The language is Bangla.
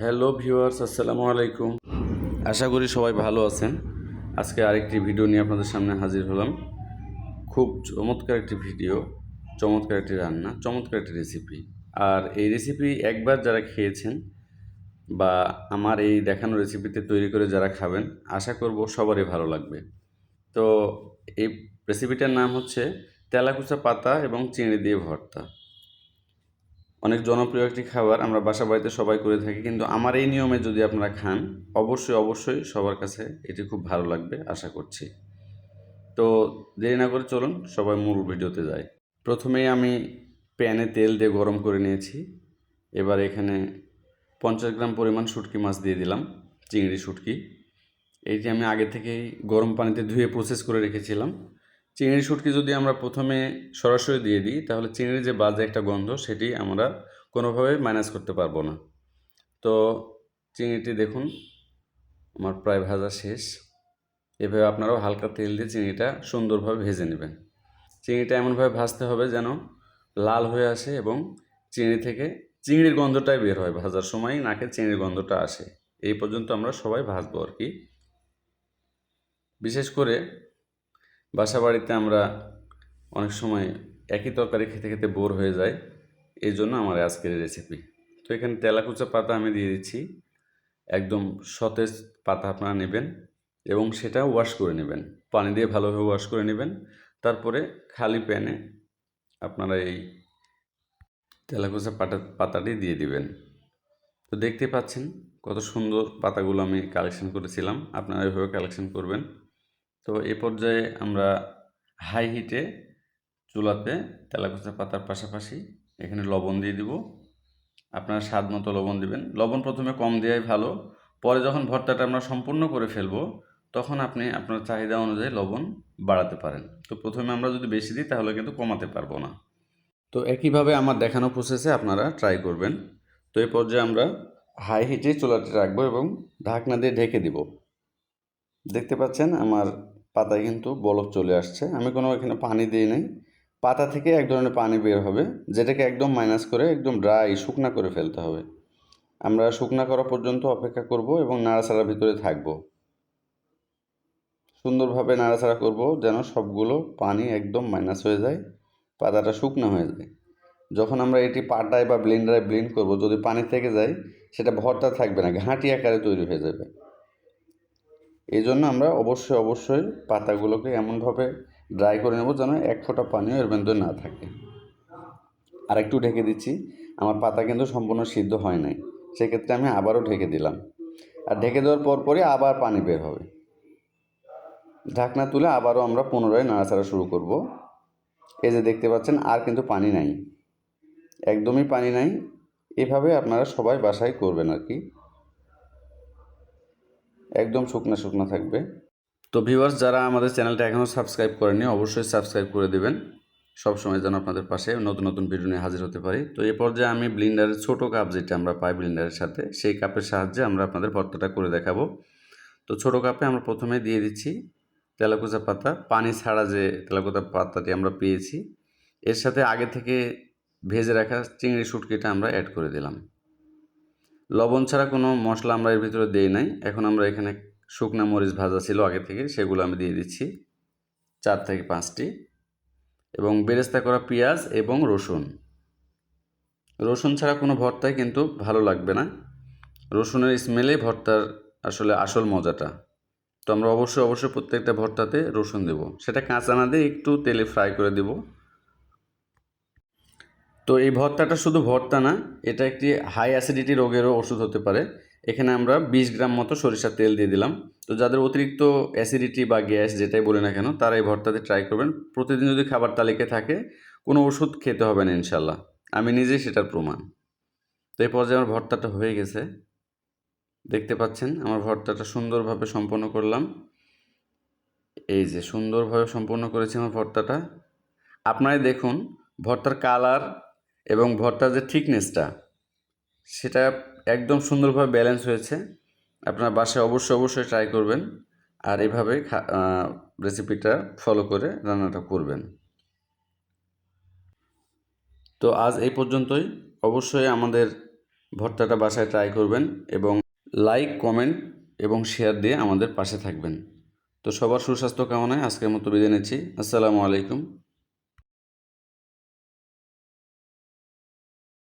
হ্যালো ভিউয়ার্স, আসসালামু আলাইকুম। আশা করি সবাই ভালো আছেন। আজকে আরেকটি ভিডিও নিয়ে আপনাদের সামনে হাজির হলাম। খুব চমৎকার একটি ভিডিও, চমৎকার একটি রান্না, চমৎকার একটি রেসিপি আর এই রেসিপি একবার যারা খেয়েছেন বা আমার এই দেখানো রেসিপিতে তৈরি করে যারা খাবেন, আশা করব সবারই ভালো লাগবে। তো এই রেসিপিটার নাম হচ্ছে তেলাকুচা পাতা এবং চিংড়ি দিয়ে ভর্তা। অনেক জনপ্রিয় একটি খাবার আমরা বাসা বাড়িতে সবাই করে থাকি, কিন্তু আমার এই নিয়মে যদি আপনারা খান, অবশ্যই অবশ্যই সবার কাছে এটি খুব ভালো লাগবে, আশা করছি। তো দেরি না করে চলুন, সবাই মূল ভিডিওতে যাই। প্রথমেই আমি প্যানে তেল দিয়ে গরম করে নিয়েছি। এবার এখানে পঞ্চাশ গ্রাম পরিমাণ শুটকি মাছ দিয়ে দিলাম, চিংড়ি শুটকি। এইটি আমি আগে থেকেই গরম পানিতে ধুয়ে প্রসেস করে রেখেছিলাম। চিংড়ি শুটকি যদি আমরা প্রথমে সরাসরি দিয়ে দিই, তাহলে চিংড়ির যে বাজে একটা গন্ধ, সেটি আমরা কোনোভাবে ম্যানেজ করতে পারব না। তো চিংড়িটি দেখুন, আমার প্রায় ভাজা শেষ। এভাবে আপনারাও হালকা তেল দিয়ে চিংড়িটা সুন্দরভাবে ভেজে নেবেন। চিংড়িটা এমনভাবে ভাজতে হবে যেন লাল হয়ে আসে এবং চিংড়ি থেকে চিংড়ির গন্ধটাই বের হয়। ভাজার সময় নাকে চিংড়ির গন্ধটা আসে। এই পর্যন্ত আমরা সবাই ভাজবো আর কি। বিশেষ করে বাসা বাড়িতে আমরা অনেক সময় একই তরকারি খেতে খেতে বোর হয়ে যায় এই জন্য আমার আজকের রেসিপি তো এখানে তেলাকুচা পাতা আমি দিয়ে দিচ্ছি। একদম সতেজ পাতা আপনারা নেবেন এবং সেটা ওয়াশ করে নেবেন। পানি দিয়ে ভালোভাবে ওয়াশ করে নেবেন। তারপরে খালি প্যানে আপনারা এই তেলাকুচা পাতা পাতাটি দিয়ে দিবেন। তো দেখতে পাচ্ছেন কত সুন্দর পাতাগুলো আমি কালেকশন করেছিলাম। আপনারা এভাবে কালেকশন করবেন। তো এ পর্যায়ে আমরা হাই হিটে চুলাতে তেলাকুচা পাতার পাশাপাশি এখানে লবণ দিয়ে দিব। আপনার স্বাদ মতো লবণ দিবেন। লবণ প্রথমে কম দেওয়াই ভালো। পরে যখন ভর্তাটা আমরা সম্পূর্ণ করে ফেলব, তখন আপনি আপনার চাহিদা অনুযায়ী লবণ বাড়াতে পারেন। তো প্রথমে আমরা যদি বেশি দিই, তাহলে কিন্তু কমাতে পারব না। তো একইভাবে আমার দেখানো প্রসেসে আপনারা ট্রাই করবেন। তো এই পর্যায়ে আমরা হাই হিটে চুলাটি রাখব এবং ঢাকনা দিয়ে ঢেকে দিব। দেখতে পাচ্ছেন আমার পাতায় কিন্তু বলক চলে আসছে। আমি কোনো এখানে পানি দিই নাই। পাতা থেকে এক ধরনের পানি বের হবে, যেটাকে একদম মাইনাস করে একদম ড্রাই শুকনা করে ফেলতে হবে। আমরা শুকনা করা পর্যন্ত অপেক্ষা করব এবং নাড়াচাড়ার ভিতরে থাকব। সুন্দরভাবে নাড়াচাড়া করব যেন সবগুলো পানি একদম মাইনাস হয়ে যায়, পাতাটা শুকনো হয়ে যায়। যখন আমরা এটি পাটায় বা ব্লেন্ডারে ব্লেন্ড করব, যদি পানি থেকে যায়, সেটা ভর্তা থাকবে না, ঘাঁটি আকারে তৈরি হয়ে যাবে। এই জন্য আমরা অবশ্যই অবশ্যই পাতাগুলোকে এমনভাবে ড্রাই করে নেব যেন এক ফোঁটা পানিও এর মধ্যে না থাকে। আর একটু ঢেকে দিচ্ছি। আমার পাতা কিন্তু সম্পূর্ণ সিদ্ধ হয় নাই। সেক্ষেত্রে আমি আবারও ঢেকে দিলাম। আর ঢেকে দেওয়ার পর পরই আবার পানি বের হবে। ঢাকনা তুলে আবারও আমরা পুনরায় নাড়াচাড়া শুরু করব। এই যে দেখতে পাচ্ছেন, আর কিন্তু পানি নাই। একদমই পানি নাই। এভাবে আপনারা সবাই বাসায় করবেন আর কি। একদম শুকনা শুকনা থাকবে। তো ভিউয়ার্স যারা আমাদের চ্যানেলটা এখনও সাবস্ক্রাইব করেনি অবশ্যই সাবস্ক্রাইব করে দেবেন। সবসময় যেন আপনাদের পাশে নতুন নতুন ভিডিও নিয়ে হাজির হতে পারি। তো এ পর্যায়ে আমি ব্লিন্ডারের ছোটো কাপ যেটা আমরা পাই ব্লিন্ডারের সাথে, সেই কাপের সাহায্যে আমরা আপনাদের ভর্তাটা করে দেখাবো। তো ছোটো কাপে আমরা প্রথমে দিয়ে দিচ্ছি তেলাকুচা পাতা। পানি ছাড়া যে তেলাকুচা পাতাটি আমরা পেয়েছি, এর সাথে আগে থেকে ভেজে রাখা চিংড়ি শুটকিটা আমরা অ্যাড করে দিলাম। লবণ ছাড়া কোনো মশলা আমরা এর ভিতরে দিই নাই। এখন আমরা এখানে শুকনো মরিচ ভাজা ছিল আগে থেকে, সেগুলো আমি দিয়ে দিচ্ছি চার থেকে পাঁচটি। এবং বেরেস্তা করা পেঁয়াজ এবং রসুন। রসুন ছাড়া কোনো ভর্তায় কিন্তু ভালো লাগবে না। রসুনের স্মেলে ভর্তার আসলে আসল মজাটা। তো আমরা অবশ্যই অবশ্যই প্রত্যেকটা ভর্তাতে রসুন দেব। সেটা কাঁচা না দিয়ে একটু তেলে ফ্রাই করে দেব। তো এই ভর্তাটা শুধু ভর্তা না, এটা একটি হাই অ্যাসিডিটি রোগেরও ওষুধ হতে পারে। এখানে আমরা বিশ গ্রাম মতো সরিষার তেল দিয়ে দিলাম। তো যাদের অতিরিক্ত অ্যাসিডিটি বা গ্যাস যেটাই বলে না কেন, তারা এই ভর্তাতে ট্রাই করবেন। প্রতিদিন যদি খাবার তালিকায় থাকে, কোনো ওষুধ খেতে হবে না ইনশাল্লাহ আমি নিজেই সেটার প্রমাণ। তো এই পর্যায়ে আমার ভর্তাটা হয়ে গেছে। দেখতে পাচ্ছেন, আমার ভর্তাটা সুন্দরভাবে সম্পন্ন করলাম। এই যে সুন্দরভাবে সম্পন্ন করেছি আমার ভর্তাটা। আপনারাই দেখুন, ভর্তার কালার এবং ভর্তার যে থিকনেসটা সেটা একদম সুন্দরভাবে ব্যালেন্স হয়েছে। আপনার বাসায় অবশ্যই অবশ্যই ট্রাই করবেন। আর এভাবে রেসিপিটা ফলো করে রান্নাটা করবেন। তো আজ এই পর্যন্তই। অবশ্যই আমাদের ভর্তাটা বাসায় ট্রাই করবেন এবং লাইক কমেন্ট এবং শেয়ার দিয়ে আমাদের পাশে থাকবেন। তো সবার সুস্বাস্থ্য কামনায় আজকের মতো বিদায় নিচ্ছি। আসসালামু আলাইকুম।